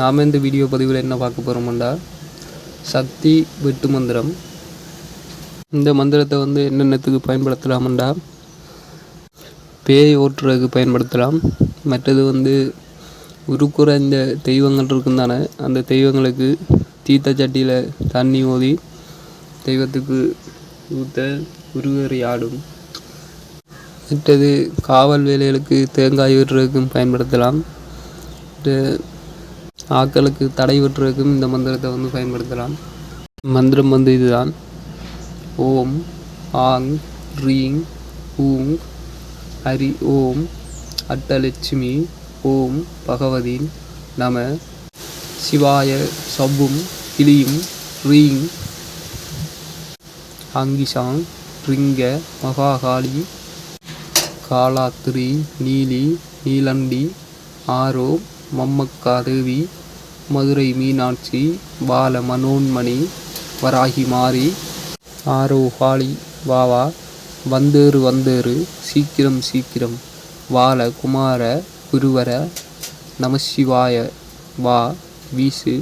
நாம் இந்த வீடியோ பதிவில் என்ன பார்க்க போகிறோம்டா சக்தி வெட்டு மந்திரம். இந்த மந்திரத்தை வந்து என்னென்னத்துக்கு பயன்படுத்தலாம்டா பேய் ஓட்டுறதுக்கு பயன்படுத்தலாம். மற்றது வந்து உருக்குற இந்த தெய்வங்கள் இருக்கும் தானே அந்த தெய்வங்களுக்கு தீர்த்த சட்டியில் தண்ணி ஊதி தெய்வத்துக்கு ஊற்ற உருவேறி ஆடும். மற்றது காவல் வேலைகளுக்கு தேங்காய் விடுறதுக்கும் பயன்படுத்தலாம். மற்ற ஆக்களுக்கு தடை வெட்டுறதுக்கும் இந்த மந்திரத்தை வந்து பயன்படுத்தலாம். மந்திரம் வந்து இதுதான். ஓம் ஆங் ரீங் ஊங் ஹரி ஓம் அட்டலட்சுமி ஓம் பகவதீன் நம சிவாய சவ்வும் கிளியும் ரீங் ஆங்கிசாங் ரிங்க மகாகாளி காலாத்திரி நீலி நீலண்டி ஆரோ மம்மக்கா தேவி மதுரை மீனாட்சி பால மனோன்மணி வராகி மாறி ஆரோ காளி வாவா வந்தேறு வந்தேறு சீக்கிரம் சீக்கிரம் வால குமார குருவர நமசிவாய வா வீசு.